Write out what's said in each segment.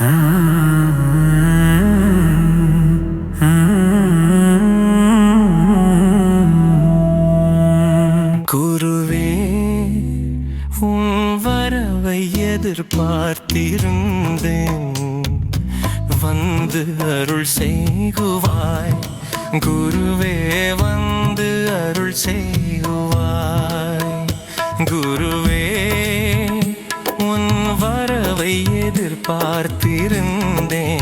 குருவே உன் வரவை எதிர்பார்த்திருந்தேன். வந்து அருள் செய்குவாய். குருவே வந்து அருள் செய்குவாய். குரு பார்த்திருந்தேன்.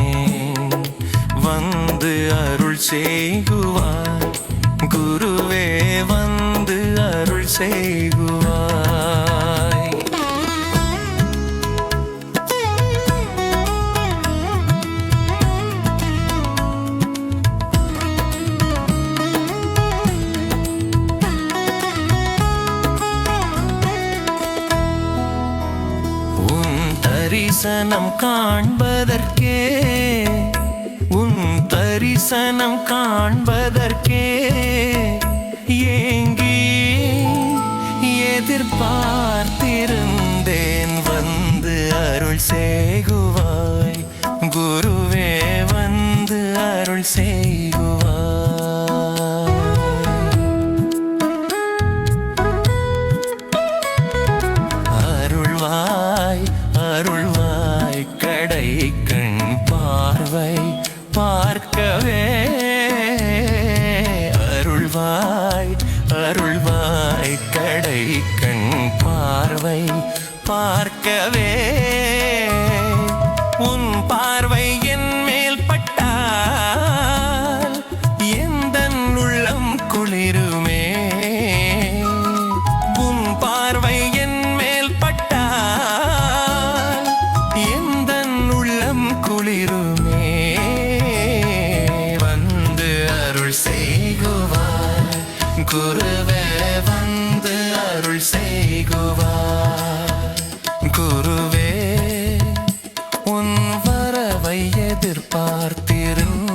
வந்து அருள் செய்குவார். குருவே வந்து அருள் செய்குவார். தரிசனம் காண்பதற்கே உன் தரிசனம் காண்பதற்கே ஏங்கி எதிர்பார்த்திருந்தேன் வந்து அருள் செய்குவாய். குருவே வந்து அருள் செய். அருள்வாய் அருள்வாய் கடை கண் பார்வை பார்க்கவே குருவே வந்து அருள் செய்குவார். குருவே உன் வரவை எதிர்பார்த்திருந்த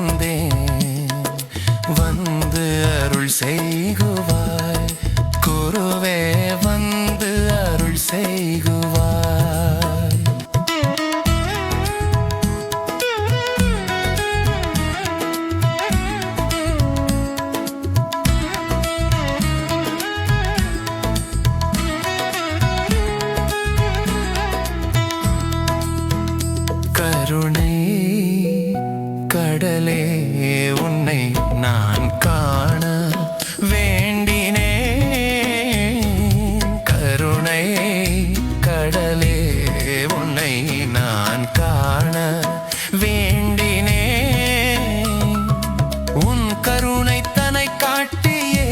கடலே உன்னை நான் காண வேண்டினேன் கருணை கடலே உன்னை நான் காண வேண்டினேன் உன் கருணை தனை காட்டியே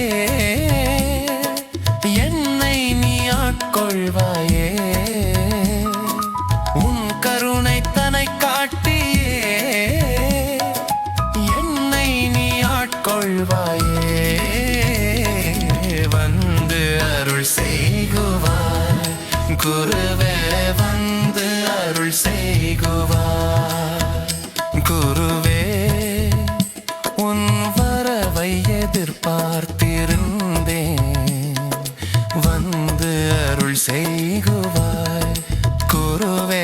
என்னை நீ ஆட்கொள்வாயே. ஆட்கொள்வாயே வந்து அருள் செய்குவார். குருவே வந்து அருள் செய்குவார். குருவே உன் வரவை எதிர்பார்த்திருந்தேன். வந்து அருள் செய்குவார் குருவே